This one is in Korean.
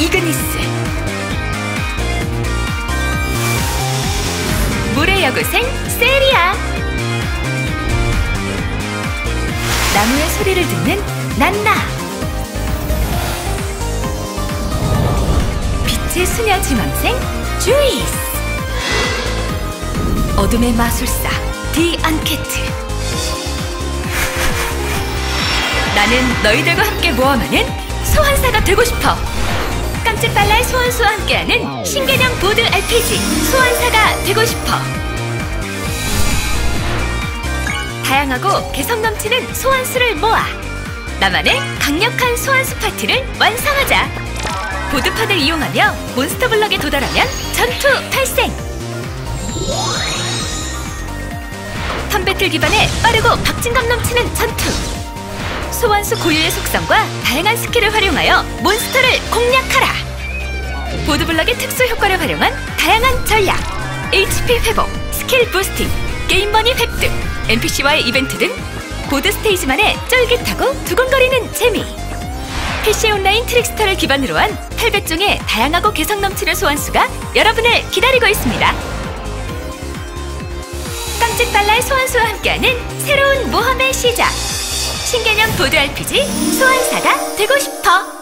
이그니스. 물의 여고생 세리아 나무의 소리를 듣는 난나. 빛의 수녀 지망생 주이스. 어둠의 마술사 디안케트. 나는 너희들과 함께 모험하는 소환사가 되고 싶어. 깜찍 발랄 소환수와 함께하는 신개념 보드 RPG 소환사가 되고 싶어. 다양하고 개성 넘치는 소환수를 모아 나만의 강력한 소환수 파티를 완성하자. 보드판을 이용하며 몬스터 블럭에 도달하면 전투 발생. 턴배틀 기반의 빠르고 박진감 넘치는 전투. 소환수 고유의 속성과 다양한 스킬을 활용하여 몬스터를 공략하라. 보드블럭의 특수 효과를 활용한 다양한 전략, HP 회복, 스킬 부스팅, 게임머니 획득, NPC와의 이벤트 등 보드 스테이지만의 쫄깃하고 두근거리는 재미. PC 온라인 트릭스터를 기반으로 한 800종의 다양하고 개성 넘치는 소환수가 여러분을 기다리고 있습니다. 깜찍 발랄 소환수와 함께 신개념 보드 RPG 소환사가 되고 싶어.